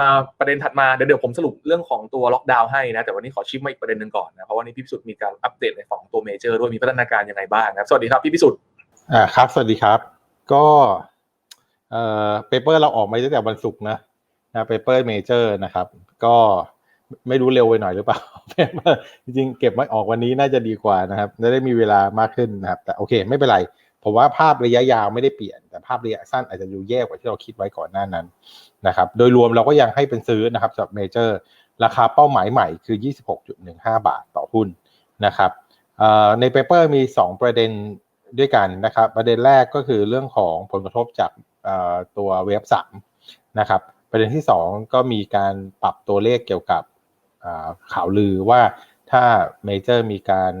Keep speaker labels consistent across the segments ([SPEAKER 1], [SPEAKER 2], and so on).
[SPEAKER 1] มาประเด็นถัดมาเดี๋ยวเดี๋ยวผมสรุปเรื่องของตัวล็อกดาวน์ให้นะ แต่วันนี้ขอชิปมาอีกประเด็นหนึ่งก่อนนะ เพราะว่านี่พี่พิสุทธิ์มีการอัปเดตในฝั่งตัวเมเจอร์ด้วยมีพัฒนาการยังไงบ้างครับ สวัสดีครับพี่พิสุทธิ์
[SPEAKER 2] อ่าครับ สวัสดีครับ ก็เอ่อเปเปอร์เราออกมาตั้งแต่วันศุกร์นะนะเปเปอร์เมเจอร์นะครับ ก็ไม่รู้เร็วไปหน่อยหรือเปล่าจริงๆเก็บไว้ออกวันนี้น่าจะดีกว่านะครับจะได้มีเวลามากขึ้นนะครับ แต่โอเค ไม่เป็นไร ผมว่าภาพระยะยาวไม่ได้เปลี่ยน แต่ภาพระยะสั้นอาจจะดูแย่กว่าที่เราคิดไว้ก่อนหน้านั้นนะครับ โดยรวมเราก็ยังให้เป็นซื้อนะครับสำหรับเมเจอร์ ราคาเป้าหมายใหม่คือ 26.15 บาทต่อหุ้นนะครับในเปเปอร์มี 2 ประเด็นด้วยกันนะครับ ประเด็นแรกก็คือเรื่องของผลกระทบจากตัวเว็บสามนะครับ ประเด็นที่ 2 ก็มีการปรับตัวเลขเกี่ยวกับข่าวลือว่าถ้าเมเจอร์มีการ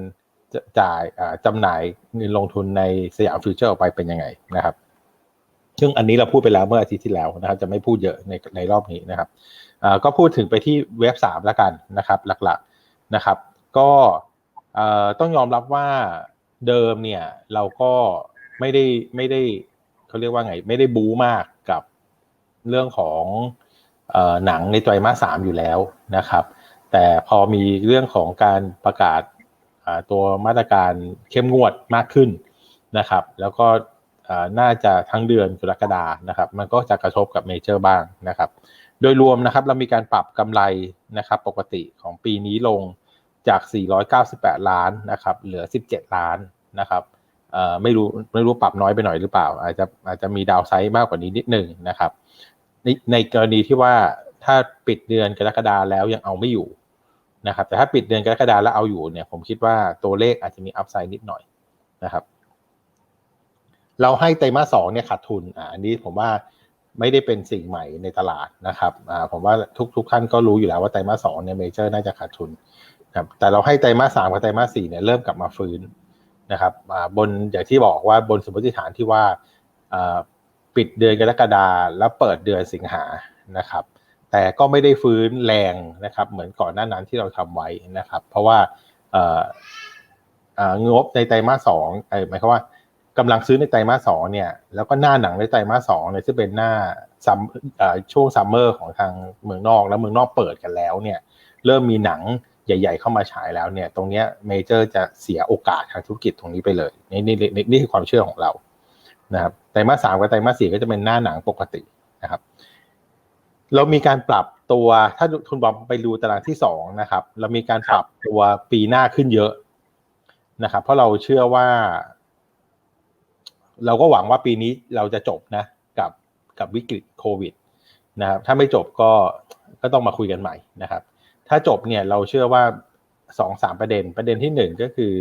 [SPEAKER 2] จ่ายจำหน่ายเงินลงทุนในสยามฟิวเจอร์ออกไปเป็นยังไงนะครับ ซึ่งอันนี้เราพูดไปแล้วเมื่ออาทิตย์ที่แล้วนะครับ จะไม่พูดเยอะในในรอบนี้นะครับก็พูดถึงไปที่เว็บสามแล้วกันนะครับ หลักๆนะครับ ก็ต้องยอมรับว่าเดิมเนี่ยเราก็ไม่ได้ไม่ได้เขาเรียกว่าไง ไม่ได้บู๊มากกับเรื่องของหนังในไตรมาสสามอยู่แล้วนะครับ แต่พอมีเรื่องของการประกาศ ตัวมาตรการเข้มงวดมากขึ้นนะครับ แล้วก็น่าจะทั้งเดือนกรกฎานะครับ มันก็จะกระทบกับเมเจอร์บ้างนะครับ โดยรวมนะครับเรามีการปรับกำไรนะครับ ปกติของปีนี้ลงจาก 498 ล้านนะครับ เหลือ 17 ล้านนะครับไม่รู้ไม่รู้ปรับน้อยไปหน่อยหรือเปล่า อาจจะอาจจะมีดาวไซด์มากกว่านี้นิดหนึ่งนะครับในในกรณีที่ว่าถ้าปิดเดือนกรกฎาแล้วยังเอาไม่อยู่ นะครับแต่ถ้าปิดเดือนกรกฎาแล้วเอาอยู่เนี่ยผมคิดว่าตัวเลขอาจจะมีอัพไซด์นิดหน่อยนะครับ เราให้ไตรมาสสองเนี่ยขาดทุนอ่าอันนี้ผมว่าไม่ได้เป็นสิ่งใหม่ในตลาดนะครับอ่าผมว่าทุกทุกท่านก็รู้อยู่แล้วว่าไตรมาสสองเนี่ยเมเจอร์น่าจะขาดทุนครับแต่เราให้ไตรมาสสามกับไตรมาสสี่เนี่ยเริ่มกลับมาฟื้นนะครับบนอย่างที่บอกว่าบนสมมติฐานที่ว่าปิดเดือนกรกฎาแล้วเปิดเดือนสิงหานะครับ แต่ก็ไม่ได้ฟื้นแรงนะครับ เหมือนก่อนหน้านั้นที่เราทำไว้นะครับ เพราะว่าเงบในไตรมาสสองหมายความว่ากำลังซื้อในไตรมาสสองเนี่ย แล้วก็หน้าหนังในไตรมาสสองเนี่ยซึ่งเป็นหน้าซัมช่วงซัมเมอร์ของทางเมืองนอกแล้วเมืองนอกเปิดกันแล้วเนี่ย เริ่มมีหนังใหญ่ ๆ เข้ามาฉายแล้วเนี่ย ตรงนี้เมเจอร์จะเสียโอกาสทางธุรกิจตรงนี้ไปเลย นี่นี่นี่คือความเชื่อของเรานะครับไตรมาสสามกับไตรมาสสี่ก็จะเป็นหน้าหนังปกตินะครับ เรามีการปรับตัวถ้าคุณบอมไปดูตารางที่สองนะครับ เรามีการปรับตัวปีหน้าขึ้นเยอะนะครับ เพราะเราเชื่อว่า เราก็หวังว่าปีนี้เราจะจบนะ กับกับวิกฤตโควิด นะครับ ถ้าไม่จบก็ก็ต้องมาคุยกันใหม่นะครับ ถ้าจบเนี่ยเราเชื่อว่าสองสามประเด็น ประเด็นที่หนึ่งก็คือ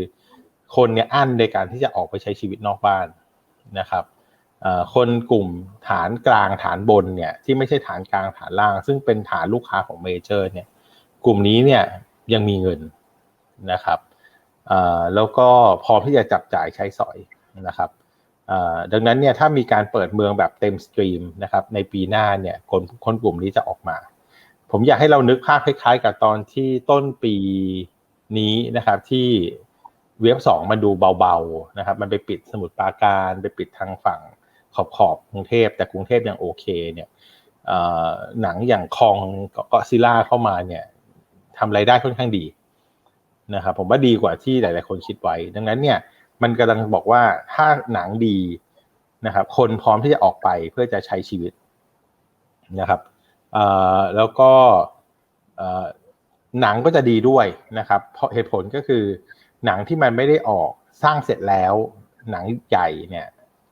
[SPEAKER 2] คนเนี่ยอั้นในการที่จะออกไปใช้ชีวิตนอกบ้านนะครับ คนกลุ่มฐานกลางฐานบนเนี่ยที่ไม่ใช่ฐานกลางฐานล่าง ซึ่งเป็นฐานลูกค้าของเมเจอร์เนี่ยกลุ่มนี้เนี่ยยังมีเงินนะครับแล้วก็พร้อมที่จะจับจ่ายใช้สอยนะครับดังนั้นเนี่ยถ้ามีการเปิดเมืองแบบเต็มสตรีมนะครับในปีหน้าเนี่ยคนคนกลุ่มนี้จะออกมา ผมอยากให้เรานึกภาพคล้ายๆ กับตอนที่ต้นปีนี้นะครับที่เว็บสองมันดูเบาๆนะครับมันไปปิดสมุดปราการ ไปปิดทางฝั่ง ขอบขอบกรุงเทพแต่กรุงเทพยังโอเคเนี่ยหนังอย่างคองเกาะซิล่าเข้ามาเนี่ยทำไรายได้ค่อนข้างดีนะครับผมว่าดีกว่าที่หลาย ๆ คนคิดไว้ ดังนั้นเนี่ยมันกำลังบอกว่าถ้าหนังดีนะครับ คนพร้อมที่จะออกไปเพื่อจะใช้ชีวิตนะครับแล้วก็หนังก็จะดีด้วยนะครับ เพราะเหตุผลก็คือหนังที่มันไม่ได้ออกสร้างเสร็จแล้วหนังใหญ่เนี่ย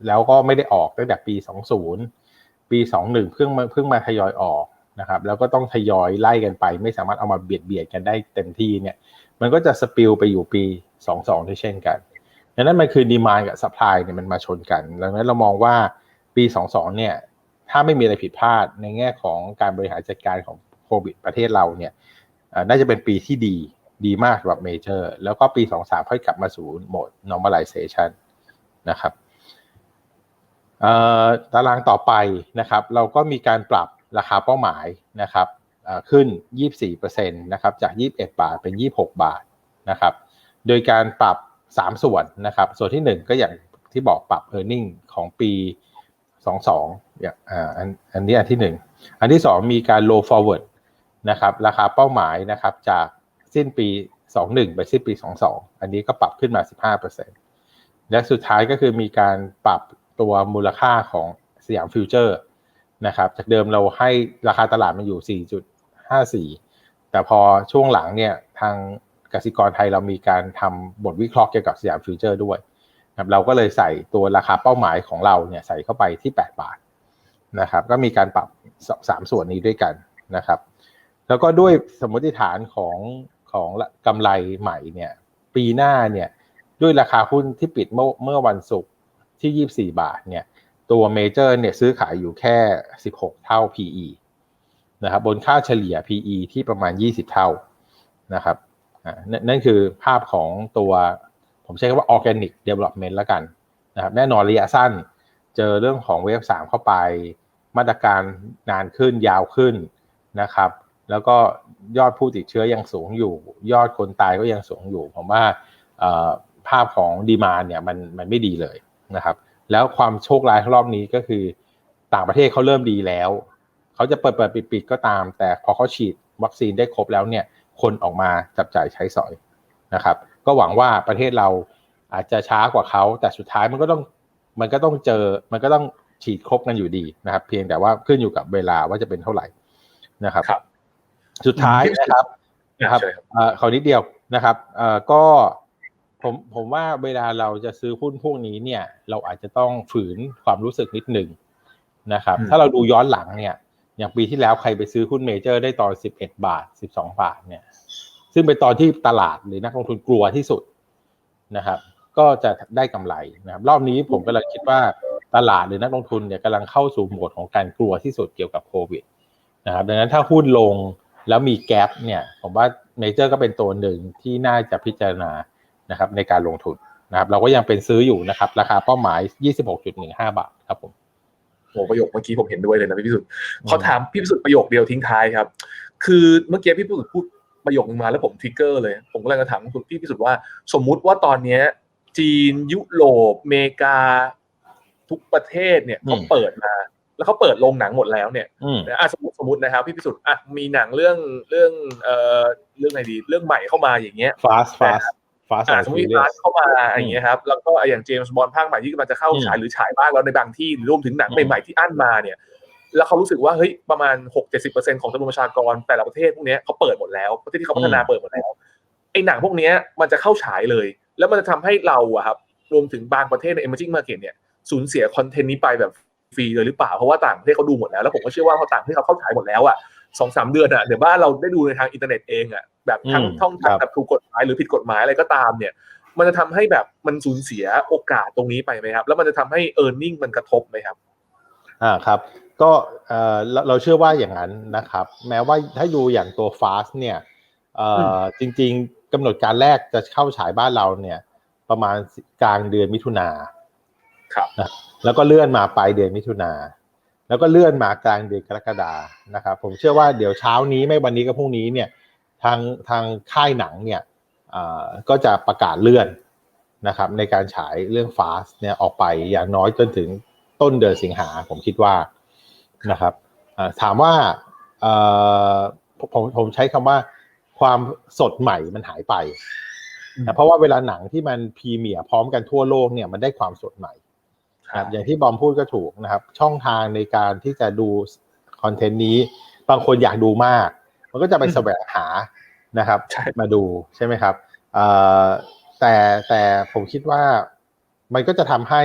[SPEAKER 2] แล้วก็ไม่ได้ออกตั้งแต่ปี 20 ปี 21 เพิ่งมาเพิ่งมาทยอยออกนะครับ แล้วก็ต้องทยอยไล่กันไป ไม่สามารถเอามาเบียดเบียดกันได้เต็มที่เนี่ย มันก็จะสปิลไปอยู่ปี 22ด้วยเช่นกันดังนั้นมันคือดีมานกับซัพพลายเนี่ยมันมาชนกัน ดังนั้นเรามองว่าปี 22 เนี่ย ถ้าไม่มีอะไรผิดพลาดในแง่ของการบริหารจัดการของโควิดประเทศเราเนี่ยน่าจะเป็นปีที่ดีดีมากสำหรับเมเจอร์ แล้วก็ปี 2-3 ค่อยกลับมาสู่โหมด normalization นะครับ ตารางต่อไปนะครับ เราก็มีการปรับราคาเป้าหมายนะครับเอ่อขึ้น 24%นะครับจาก 21 บาทเป็น 26 บาทนะครับ โดยการปรับ 3 ส่วนนะครับ ส่วนที่ 1 ก็อย่างที่บอกปรับ e a r n i n g ของปี 22อย่างอ่าอันอันนี้อันที่ 1 อันที่ 2 มีการ low forward นะครับราคาเป้าหมายนะครับจากสิ้นปี 21 ไปสิ้นปี 22 อันนี้ก็ปรับขึ้นมา 15%และสุดท้ายก็คือมีการปรับ ตัวมูลค่าของสยามฟิวเจอร์นะครับจากเดิมเราให้ราคาตลาดมันอยู่ 4.54 แต่พอช่วงหลังเนี่ยทางกสิกรไทยเรามีการทำบทวิเคราะห์เกี่ยวกับสยามฟิวเจอร์ด้วยครับเราก็เลยใส่ตัวราคาเป้าหมายของเราเนี่ยใส่เข้าไปที่ 8 บาทนะครับก็มีการปรับ 3 ส่วนนี้ด้วยกันนะครับแล้วก็ด้วยสมมติฐานของของกำไรใหม่เนี่ยปีหน้าเนี่ยด้วยราคาหุ้นที่ปิดเมื่อเมื่อวันศุกร์ ที่ 24 บาทเนี่ยตัวเมเจอร์เนี่ยซื้อขายอยู่แค่ 16 เท่า PE นะครับบนค่าเฉลี่ย PE ที่ประมาณ 20 เท่านะครับนั่นคือภาพของตัวผมใช้คำว่า organic development แล้วกันนะครับแน่นอนระยะสั้นเจอเรื่องของเวฟ3เข้าไป มาตรการนานขึ้นยาวขึ้นนะครับ แล้วก็ยอดผู้ติดเชื้อยังสูงอยู่ ยอดคนตายก็ยังสูงอยู่ ผมว่าภาพของดีมาเนี่ยมันมันไม่ดีเลย นะครับ แล้วความโชคร้ายรอบนี้ก็คือ ต่างประเทศเขาเริ่มดีแล้วเขาจะเปิดเปิดปิดปิดก็ตาม แต่พอเขาฉีดวัคซีนได้ครบแล้วเนี่ย คนออกมาจับจ่ายใช้สอยนะครับ ก็หวังว่าประเทศเราอาจจะช้ากว่าเขาแต่สุดท้ายมันก็ต้องมันก็ต้องเจอมันก็ต้องฉีดครบกันอยู่ดีนะครับ เพียงแต่ว่าขึ้นอยู่กับเวลาว่าจะเป็นเท่าไหร่นะครับ
[SPEAKER 1] ครับ
[SPEAKER 2] สุดท้ายนะครับนะครับขอนิดเดียวนะครับเอ่อก็ ผมผมว่าเวลาเราจะซื้อหุ้นพวกนี้เนี่ย เราอาจจะต้องฝืนความรู้สึกนิดหนึ่งนะครับ ถ้าเราดูย้อนหลังเนี่ย อย่างปีที่แล้วใครไปซื้อหุ้นเมเจอร์ได้ตอน 11 บาท 12 บาทเนี่ย ซึ่งเป็นตอนที่ตลาดหรือนักลงทุนกลัวที่สุดนะครับ ก็จะได้กำไรนะครับ รอบนี้ผมกำลังคิดว่าตลาดหรือนักลงทุนเนี่ยกำลังเข้าสู่โหมดของการกลัวที่สุดเกี่ยวกับโควิดนะครับ ดังนั้นถ้าหุ้นลงแล้วมีแกลบเนี่ย ผมว่าเมเจอร์ก็เป็นตัวหนึ่งที่น่าจะพิจารณา นะครับในการลงทุนนะครับเราก็ยังเป็นซื้ออยู่นะครับ ราคาเป้าหมาย 26.15 บาทครับผม
[SPEAKER 1] โอ้ประโยคเมื่อกี้ผมเห็นด้วยเลยนะพี่พิสุทธิ์ขอถามพี่พิสุทธิ์ประโยคเดียวทิ้งท้ายครับ คือเมื่อกี้พี่พิสุทธิ์พูดประโยคนึงมาแล้วผมทริกเกอร์เลย ผมก็เลยจะถามคุณพี่พิสุทธิ์ว่า สมมุติว่าตอนเนี้ย จีนยุโรปอเมริกา ทุกประเทศเนี่ยเขาเปิดมาแล้วเขาเปิดโรงหนังหมดแล้วเนี่ยอะสมมติสมมตินะครับพี่พิสุทธิ์อะมีหนังเรื่องเรื่องเอ่อเรื่องอะไรดี เรื่องใหม่เข้ามาอย่างเงี้ย
[SPEAKER 2] fast fast
[SPEAKER 1] ฟาสสมมติฟาสเข้ามาอย่างเงี้ยครับแล้วก็อย่างเจมส์บอลภาคใหม่ที่กำลังจะเข้าฉายหรือฉายบ้างแล้วในบางที่รวมถึงหนังใหม่ๆที่อั้นมาเนี่ย แล้วเขารู้สึกว่าเฮ้ยประมาณหกเจ็ดสิบเปอร์เซ็นของจำนวนประชากรแต่ละประเทศพวกนี้เขาเปิดหมดแล้วประเทศที่เขาพัฒนาเปิดหมดแล้วไอ้หนังพวกนี้มันจะเข้าฉายเลย แล้วมันจะทำให้เราอะครับรวมถึงบางประเทศใน emerging market เนี่ยสูญเสียคอนเทนต์นี้ไปแบบฟรีเลยหรือเปล่าเพราะว่าต่างประเทศเขาดูหมดแล้วแล้วผมก็เชื่อว่าพอต่างประเทศเขาเข้าฉายหมดแล้วอะ สองสามเดือนอะเดี๋ยวบ้านเราได้ดูในทางอินเทอร์เน็ตเองอะแบบทั้งช่องทางแบบถูกกฎหมายหรือผิดกฎหมายอะไรก็ตามเนี่ย มันจะทำให้แบบมันสูญเสียโอกาสตรงนี้ไปไหมครับ แล้วมันจะทำให้ e a r n i n g มันกระทบไหมครับ
[SPEAKER 2] อ่าครับก็เอ่อเราเชื่อว่าอย่างนั้นนะครับ แม้ว่าถ้าดูอย่างตัว fast เนี่ยเอ่อจริงๆกำหนดการแรกจะเข้าฉายบ้านเราเนี่ย ประมาณกลางเดือนมิถุนา
[SPEAKER 1] ครับ
[SPEAKER 2] นะแล้วก็เลื่อนมาปลายเดือนมิถุนา แล้วก็เลื่อนมากลางเดือนกรกฎานะครับผมเชื่อว่าเดี๋ยวเช้านี้ไม่วันนี้ก็พรุ่งนี้เนี่ยทางทางค่ายหนังเนี่ยก็จะประกาศเลื่อนนะครับในการฉายเรื่อง Fast เนี่ยออกไปอย่างน้อยจนถึงต้นเดือนสิงหาผมคิดว่านะครับถามว่าผมผมใช้คำว่าความสดใหม่มันหายไปนะเพราะว่าเวลาหนังที่มันพรีเมียร์พร้อมกันทั่วโลกเนี่ยมันได้ความสดใหม่ ครับอย่างที่บอมพูดก็ถูกนะครับ ช่องทางในการที่จะดูคอนเทนต์นี้ บางคนอยากดูมาก มันก็จะไปแสวงหานะครับ มาดูใช่ไหมครับแต่แต่ผมคิดว่ามันก็จะทำให้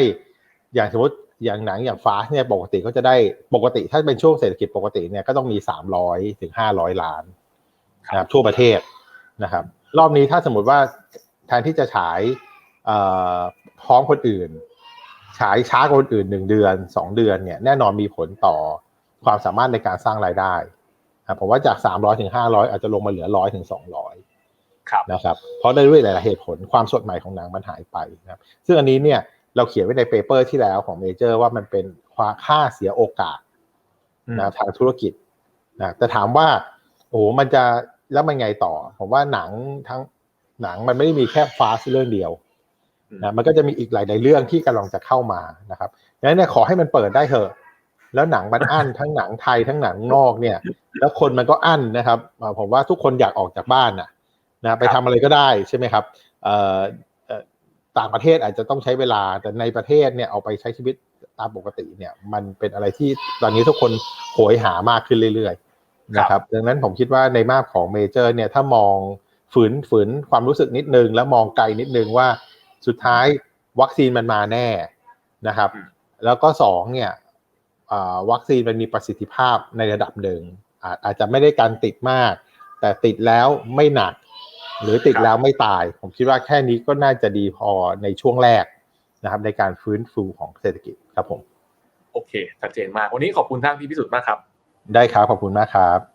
[SPEAKER 2] อย่างสมมติอย่างหนังอย่างฟาสเนี่ยปกติก็จะได้ปกติถ้าเป็นช่วงเศรษฐกิจปกติเนี่ยก็ต้องมีสามร้อยถึงห้าร้อยล้านนะครับทั่วประเทศนะครับ รอบนี้ถ้าสมมติว่าแทนที่จะฉายพร้อมคนอื่น ฉายช้ากว่าคนอื่นหนึ่งเดือนสองเดือนเนี่ยแน่นอนมีผลต่อความสามารถในการสร้างรายได้ผมว่าจาก300ถึง500อาจจะลงมาเหลือ100ถึง200นะครับ เพราะได้ด้วยหลายเหตุผลความสดใหม่ของหนังมันหายไปนะครับ ซึ่งอันนี้เนี่ยเราเขียนไว้ในเปเปอร์ที่แล้วของเมเจอร์ว่ามันเป็นค่าเสียโอกาส
[SPEAKER 1] อืม
[SPEAKER 2] นะทางธุรกิจนะแต่ถามว่า โอ้โหมันจะแล้วมันไงต่อ ผมว่าหนังทั้งหนังมันไม่ได้มีแค่ฟาสเรื่องเดียว นะมันก็จะมีอีกหลายๆเรื่องที่กำลังจะเข้ามานะครับดังนั้นเนี่ยขอให้มันเปิดได้เถอะ แล้วหนังมันอั้นทั้งหนังไทยทั้งหนังนอกเนี่ย แล้วคนมันก็อั้นนะครับอ่าผมว่าทุกคนอยากออกจากบ้านนะนะไปทำอะไรก็ได้ใช่ไหมครับเอ่อเอ่อต่างประเทศอาจจะต้องใช้เวลาแต่ในประเทศเนี่ยเอาไปใช้ชีวิตตามปกติเนี่ย มันเป็นอะไรที่ตอนนี้ทุกคนโหยหามากขึ้นเรื่อยๆนะครับดังนั้นผมคิดว่าในมาบของเมเจอร์เนี่ยถ้ามองฝืนฝืนความรู้สึกนิดนึง แล้วมองไกลนิดนึงว่า สุดท้ายวัคซีนมันมาแน่นะครับ
[SPEAKER 1] อืม
[SPEAKER 2] แล้วก็สองเนี่ยอ่าวัคซีนมันมีประสิทธิภาพในระดับหนึ่งอาจอาจจะไม่ได้การติดมาก แต่ติดแล้วไม่หนัก หรือติดแล้วไม่ตาย ผมคิดว่าแค่นี้ก็น่าจะดีพอในช่วงแรกนะครับ ในการฟื้นฟูของเศรษฐกิจครับผม
[SPEAKER 1] โอเคชัดเจนมาก วันนี้ขอบคุณท่านพี่พิสุทธิ์มากครับ
[SPEAKER 2] ได้ครับ ขอบคุณมากครับ